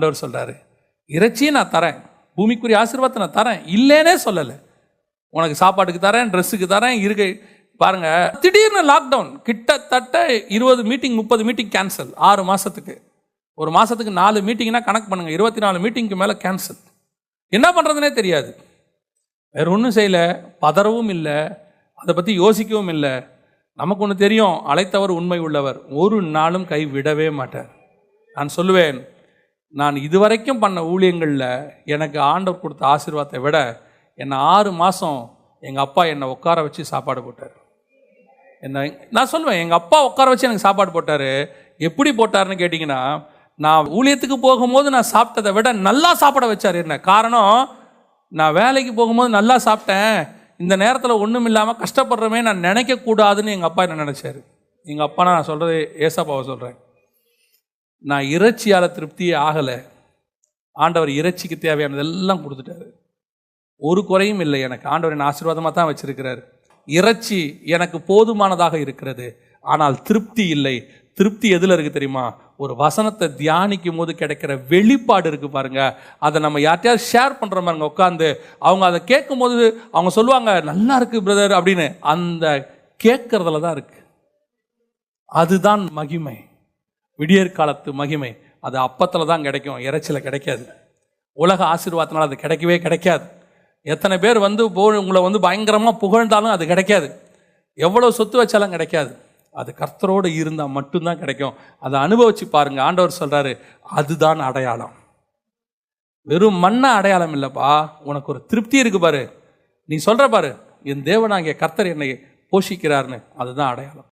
ஆண்டவர் சொல்றாரு இறைச்சியை நான் தரேன் பூமிக்குரிய ஆசீர்வாதத்தை நான் தரேன் இல்லைன்னே சொல்லலை. உனக்கு சாப்பாட்டுக்கு தரேன் ட்ரெஸ்ஸுக்கு தரேன் இருக்கை பாருங்க திடீர்னு லாக்டவுன் கிட்டத்தட்ட இருபது மீட்டிங் முப்பது மீட்டிங் கேன்சல் ஆறு மாதத்துக்கு ஒரு மாதத்துக்கு நாலு மீட்டிங்னா கணக்கு பண்ணுங்கள் இருபத்தி நாலு மீட்டிங்க்கு மேலே கேன்சல் என்ன பண்ணுறதுனே தெரியாது. வேற ஒன்றும் செய்யலை பதறவும் இல்லை அதை பற்றி யோசிக்கவும் இல்லை. நமக்கு ஒன்று தெரியும் அழைத்தவர் உண்மை உள்ளவர் ஒரு நாளும் கை விடவே மாட்டார். நான் சொல்லுவேன் நான் இதுவரைக்கும் பண்ண ஊழியங்களில் எனக்கு ஆண்டவர் கொடுத்த ஆசீர்வாதத்தை விட என்னை ஆறு மாதம் எங்கள் அப்பா என்னை உட்கார வச்சு சாப்பாடு போட்டார். என்ன நான் சொல்லுவேன் எங்கள் அப்பா உட்கார வச்சு எனக்கு சாப்பாடு போட்டார். எப்படி போட்டாருன்னு கேட்டிங்கன்னா நான் ஊழியத்துக்கு போகும்போது நான் சாப்பிட்டதை விட நல்லா சாப்பிட வச்சார். என்ன காரணம்? நான் வேலைக்கு போகும்போது நல்லா சாப்பிட்டேன். இந்த நேரத்தில் ஒன்றும் இல்லாமல் கஷ்டப்படுறமே நான் நினைக்கக்கூடாதுன்னு எங்கள் அப்பா என்ன நினச்சாரு. எங்கள் அப்பா நான் சொல்கிறது ஏசப்பாவை சொல்கிறேன் நான் இறைச்சியால் திருப்தியே ஆகலை. ஆண்டவர் இறைச்சிக்கு தேவையானதெல்லாம் கொடுத்துட்டாரு. ஒரு குறையும் இல்லை எனக்கு. ஆண்டவர் என்ன ஆசீர்வாதமாக தான் வச்சிருக்கிறார். இறைச்சி எனக்கு போதுமானதாக இருக்கிறது. ஆனால் திருப்தி இல்லை. திருப்தி எதில் இருக்குது தெரியுமா? ஒரு வசனத்தை தியானிக்கும் போது கிடைக்கிற வெளிப்பாடு இருக்குது பாருங்கள் அதை நம்ம யார்ட்டையாவது ஷேர் பண்ணுற பாருங்க உட்காந்து அவங்க அதை கேட்கும்போது அவங்க சொல்லுவாங்க நல்லா இருக்குது பிரதர் அப்படின்னு. அந்த கேட்கறதுல தான் இருக்குது அதுதான் மகிமை. விடியற் காலத்து மகிமை அது அப்பத்தில் தான் கிடைக்கும் இறைச்சியில் கிடைக்காது. உலக ஆசீர்வாதத்தினால் அது கிடைக்கவே கிடைக்காது. எத்தனை பேர் வந்து போ உங்களை வந்து பயங்கரமாக புகழ்ந்தாலும் அது கிடைக்காது. எவ்வளோ சொத்து வச்சாலும் கிடைக்காது. அது கர்த்தரோடு இருந்தால் மட்டும்தான் கிடைக்கும். அதை அனுபவிச்சு பாருங்கள் ஆண்டவர் சொல்கிறாரு அதுதான் அடையாளம். வெறும் மண்ண அடையாளம் இல்லைப்பா. உனக்கு ஒரு திருப்தி இருக்குது பாரு. நீ சொல்கிற பாரு என் தேவனாகிய கர்த்தர் என்னை போஷிக்கிறார்னு. அதுதான் அடையாளம்.